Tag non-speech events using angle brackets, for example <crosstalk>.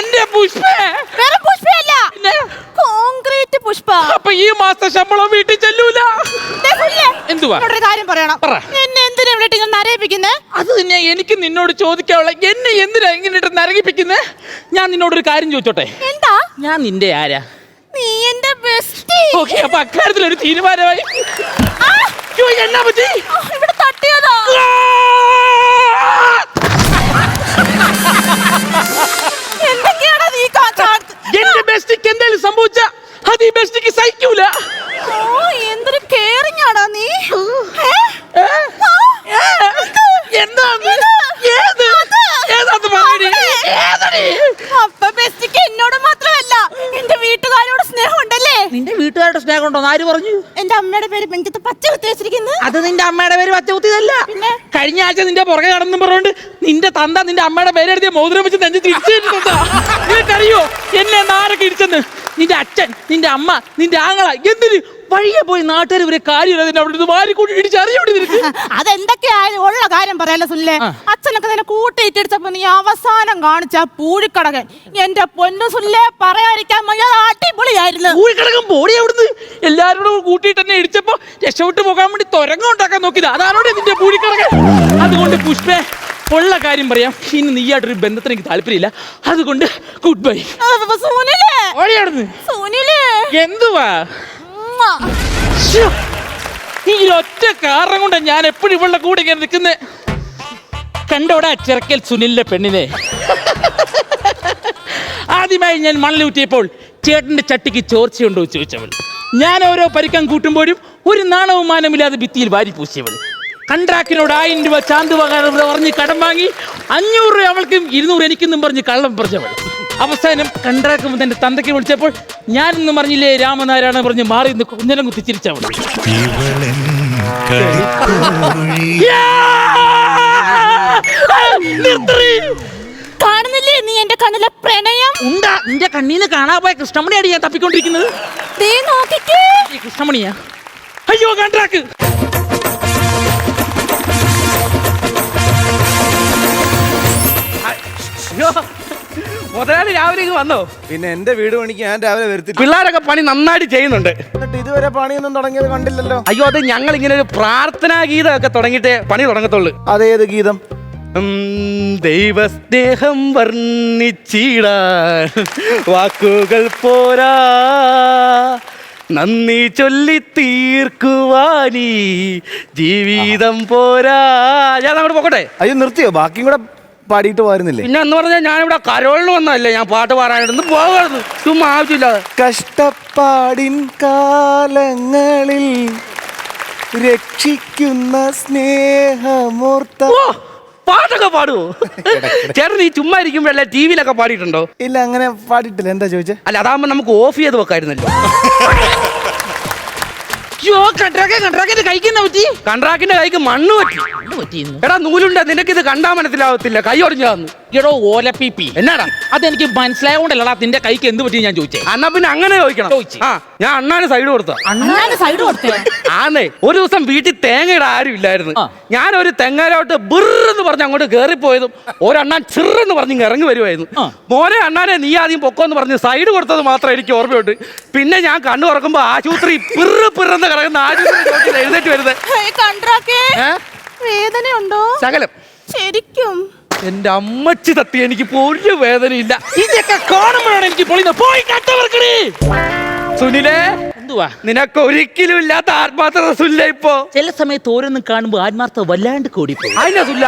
എന്റെ പുഷ്പ. വേറെ പുഷ്പയല്ല. കോൺക്രീറ്റ് പുഷ്പ. അപ്പൊ ഈ മാസത്തെ ശമ്പളം വീട്ടിൽ ചെല്ലൂല. എന്തുവാ? എന്നോടൊരു കാര്യം പറയണം. പറ. എന്നെ എന്തിനാ ഇവിടെ ഇങ്ങനെ നരയിപ്പിക്കുന്നേ അത് തന്നെ എനിക്ക് നിന്നോട് ചോദിക്കാനുള്ള എന്നെ എന്തിനാ ഇങ്ങനെ ഇട്ട് നരകിപ്പിക്കുന്നേ? ഞാൻ നിന്നോട് ഒരു കാര്യം ചോദിച്ചോട്ടെ. എന്താ? ഞാൻ നിന്റെ ആരാ? നീ എന്റെ ബെസ്റ്റ് ഓക്കെ അപ്പൊ അക്കാര്യത്തിൽ ഒരു തീരുമാനമായി അയ്യോ, എന്നാ പറ്റി ഇവിടെ അത് ഈ ബെസ്റ്റിക്ക് സഹിക്കൂല ഓ എന്തൊരു കേറിങ് ആടാ നീ ഏ? ഏ? ഏ? എന്താണ് ഏത് ഏതാന്ന് പറയടി ഏതടി അപ്പൊ ബെസ്റ്റിക്ക് എന്നോട് മാത്രമല്ല എന്റെ വീട്ടുകാരോട് സ്നേഹം ഉണ്ടല്ലേ നിന്റെ വീട്ടുകാരുടെ സ്നേഹം ഉണ്ടോ? ആര് പറഞ്ഞു? എന്റെ അമ്മയുടെ പേര് പെഞ്ചത്ത് പച്ച കുത്തി വെച്ചിരിക്കുന്നു അത് നിന്റെ അമ്മയുടെ പേര് വച്ചകുത്തിയതല്ല പിന്നെ? കഴിഞ്ഞ ആഴ്ച നിന്റെ പുറകെ കടന്നും പറഞ്ഞുകൊണ്ട് നിന്റെ തന്ത നിന്റെ അമ്മയുടെ പേരെടുത്ത് മോതിരം വെച്ച് നെഞ്ചു തിരിച്ചു നിനക്കറിയോ? എന്നെ നാരൊക്കെ ഇടിച്ചെന്ന്. നിന്റെ അച്ഛൻ നിന്റെ അമ്മ നിന്റെ ആങ്ങള എന്തിന് വഴിയെ പോയി നാട്ടുകാർ ഇവരെ കാര്യം അവിടെ വാരിക്കൂട്ടി ഇടിച്ചറിയോടി നിനക്ക് <laughs> അതെന്തൊക്കെയായാലും ഉള്ള കാര്യം പറയാലോ സുനിലെ. അച്ഛനൊക്കെ നിന്നെ കൂട്ടിയിട്ടിടിച്ചപ്പോ നീ അവസാനം കാണിച്ച പൂഴിക്കടകൻ. എന്റെ പൊന്നു സുല്ലേ പറയാതിരിക്കാൻ അടിപൊളിയായിരുന്നു. പൂഴിക്കടകൻ പോടി അവിടുന്ന്. എല്ലാരോടും കൂട്ടിയിട്ട് തന്നെ ഇടിച്ചപ്പോ രക്ഷപ്പെട്ട് പോകാൻ വേണ്ടി തുരങ്കം ഉണ്ടാക്കാൻ നോക്കിയത്. അതാണോടെ നിന്റെ പൂഴിക്കടകൻ? അതുകൊണ്ട് പുഷ്പേ ഉള്ള കാര്യം പറയാം. ഇനി നീയായിട്ടൊരു ബന്ധത്തിന് എനിക്ക് താല്പര്യമില്ല. അതുകൊണ്ട് ഗുഡ് ബൈ സോനിലേ. സുനിലേ. എന്തുവാ? ശ്ശോ. ഈ ഒറ്റ കാരണം കൊണ്ട് ഞാൻ എപ്പോഴും ഇവളുടെ കൂടെ ഇങ്ങനെ നിൽക്കുന്നേ. കണ്ടോടാ ചെറുക്കൽ സുനിലിന്റെ പെണ്ണിനെ. ആദ്യമായി ഞാൻ മണലൂറ്റിയപ്പോൾ ചേട്ടന്റെ ചട്ടിക്ക് ചോർച്ചയുണ്ടോ ചോദിച്ചവൾ. ഞാൻ ഓരോ പരിക്കം കൂട്ടുമ്പോഴും ഒരു നാണവും മാനമില്ലാതെ ഭിത്തിയിൽ വാരി പൂശിയവൾ. കൺട്രാക്ടിനോട് ആയിരം രൂപ ചാന്ത് പറഞ്ഞ് കടം വാങ്ങി അഞ്ഞൂറ് രൂപ അവൾക്കും ഇരുന്നൂറ് എനിക്കെന്നും പറഞ്ഞ് കള്ളം പറഞ്ഞവൾ. അവസാനം കണ്ടാക്കുമ്പോൾ തന്റെ തന്തയ്ക്ക് വിളിച്ചപ്പോൾ ഞാനൊന്നും പറഞ്ഞില്ലേ രാമനാരായണ പറഞ്ഞ് മാറി നിന്ന് കുഞ്ഞനം കുത്തിച്ചിരിച്ചവൾ ഇവളൻ <laughs> കളിക്കോഴി നിർത്തറി. കാണുന്നില്ലേ നീ എന്റെ കണ്ണിലെ പ്രണയം? ഉണ്ടാ നിന്റെ കണ്ണീന്ന് കാണാൻ പോയ കൃഷ്ണമണിയാണ് ഞാൻ തപ്പിക്കൊണ്ടിരിക്കുന്നത്. ദേ നോക്കിക്കേ. ഈ കൃഷ്ണമണിയാ? അയ്യോ കൺട്രാക്ക് മുതലാളി രാവിലെ ഇങ്ങ് വന്നോ? പിന്നെ എന്റെ വീട് പണിക്ക് ഞാൻ രാവിലെ വരുത്തില്ല പിള്ളേരൊക്കെ പണി നന്നായിട്ട് ചെയ്യുന്നുണ്ട്. എന്നിട്ട് ഇതുവരെ പണിയൊന്നും തുടങ്ങിയത് കണ്ടില്ലല്ലോ. അയ്യോ അത് ഞങ്ങൾ ഇങ്ങനെ ഒരു പ്രാർത്ഥനാ ഗീതം ഒക്കെ തുടങ്ങിയിട്ടേ പണി തുടങ്ങത്തുള്ളൂ. അതേത് ഗീതം? ദൈവസ്നേഹം വർണിച്ചിടാൻ വാക്കുകൾ പോരാ. നന്ദി ചൊല്ലി തീർക്കുവാനീ. ജീവിതം പോരാ. ഞാൻ അങ്ങോട്ട് പോകട്ടെ അയ്യോ നിർത്തിയോ? ബാക്കിയും കൂടെ പാടിയിട്ട് പോരുന്നില്ലേ പിന്നെ എന്ന് പറഞ്ഞാൽ ഞാൻ ഇവിടെ കരോളിന് വന്നതല്ലേ ഞാൻ പാട്ട് പാടാനായിട്ട് പോകരുത് ചുമ്മാ ആവശ്യമില്ലാതെ കഷ്ടപ്പാടിൻ കാലങ്ങളിൽ രക്ഷിക്കുന്ന സ്നേഹമൂർത്ത ഓ പാട്ടൊക്കെ പാടുവോ? ചേട്ടൻ ഈ ചുമ്മാ ഇരിക്കുമ്പോഴല്ലേ ടി വിയിലൊക്കെ പാടിയിട്ടുണ്ടോ? ഇല്ല അങ്ങനെ പാടിയിട്ടില്ല. എന്താ ചോദിച്ചേ? അല്ല അതാകുമ്പോ നമുക്ക് ഓഫ് ചെയ്ത് വെക്കായിരുന്നല്ലോ. <laughs> അയ്യോ കൺട്രാക്ക് കൺട്രാക്കിന്റെ കഴിക്കുന്ന പറ്റി? കൺട്രാക്കിന്റെ കൈക്ക് മണ്ണ് പറ്റി. എന്ത് പറ്റിയെന്ന്. എടാ നൂലുണ്ട നിനക്ക് ഇത് കണ്ടാ മനസ്സിലാവത്തില്ല. കൈ ഒടിഞ്ഞാന്ന്. എടോ പി എന്നാടാ? അതെനിക്ക് മനസ്സിലായോണ്ടല്ലടാ നിന്റെ കൈക്ക് എന്ത് പറ്റി ഞാൻ ചോദിച്ചേ. എന്നാ പിന്നെ അങ്ങനെ ചോദിക്കണം. ചോദിച്ച്. ആ ഞാൻ അണ്ണാന് സൈഡ് കൊടുത്ത അണ്ണാന് സൈഡ് കൊടുത്തേ? ആന്നേ ഒരു ദിവസം വീട്ടിൽ തേങ്ങയുടെ ആരും ഇല്ലായിരുന്നു. ആ. ഞാൻ ഒരു തെങ്ങാരോട്ട് ബിറെന്ന് പറഞ്ഞ് അങ്ങോട്ട് കയറിപ്പോയതും ഒരണ്ണാൻ ചിറെന്ന് പറഞ്ഞ് ഇങ്ങ് ഇറങ്ങി വരുമായിരുന്നു ആ. മോനെ അണ്ണാനെ നീ ആദ്യം പൊക്കോ എന്ന് പറഞ്ഞ് സൈഡ് കൊടുത്തത് മാത്രം എനിക്ക് ഓർമ്മയുണ്ട്. പിന്നെ ഞാൻ കണ്ണു തുറക്കുമ്പോ ആശുപത്രി പിറു പിറന്ന് കിടക്കുന്ന ആശുപത്രി എഴുന്നേറ്റ് വരുന്നത് കണ്ട്രാക്കേ. ഏ? വേദനയുണ്ടോ? ശകലം. ശരിക്കും. എന്റെ അമ്മച്ചി തട്ടി എനിക്ക് ഇപ്പൊ ഒരു വേദനയില്ല. ഇതൊക്കെ കാണുമ്പോഴാണ് എനിക്ക് പൊളിയുന്നത്. പോയി കട്ടവർക്കണേ സുനിലേ എന്തുവാ? നിനക്ക് ഒരിക്കലും ഇല്ലാത്ത ആത്മാർത്ഥത സുല്ല ഇപ്പോ. ചില സമയത്ത് ഓരോന്നും കാണുമ്പോ ആത്മാർത്ഥ വല്ലാണ്ട് കൂടിപ്പോ അതിനാ സുല്ല